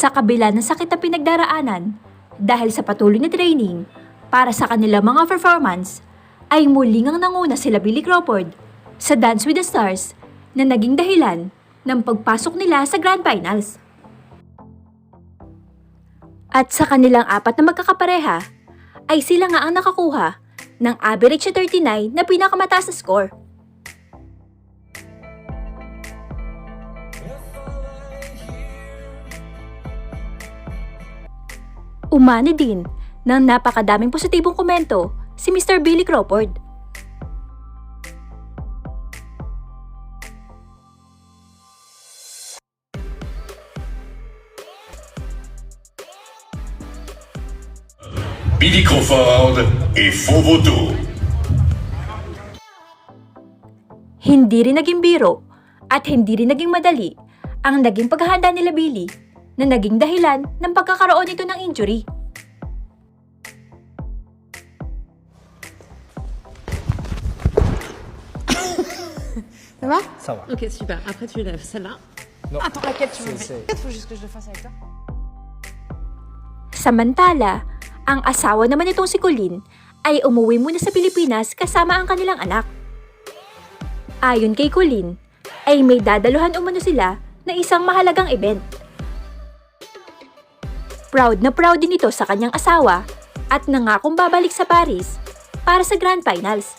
Sa kabila ng sakit na pinagdaraanan, dahil sa patuloy na training para sa kanilang mga performance, ay muling ang nanguna sila Billy Crawford sa Dance with the Stars na naging dahilan ng pagpasok nila sa Grand Finals. At sa kanilang apat na magkakapareha, ay sila nga ang nakakuha ng average na 39 na pinakamataas na score. Umani din ng napakadaming positibong komento si Mr. Billy Crawford. Billy Crawford et Faux. Hindi rin naging biro at hindi rin naging madali ang naging paghahanda nila Billy na naging dahilan ng pagkakaroon nito ng injury. Ça va Ça va. Ok, super. Après, tu lèves celle-là. Non. Attends, laquelle tu veux Il faut juste que je le fasse avec toi. Samantala, ang asawa naman nitong si Colleen ay umuwi muna sa Pilipinas kasama ang kanilang anak. Ayon kay Colleen, ay may dadaluhan umano sila na isang mahalagang event. Proud na proud din ito sa kanyang asawa at nangakong babalik sa Paris para sa Grand Finals.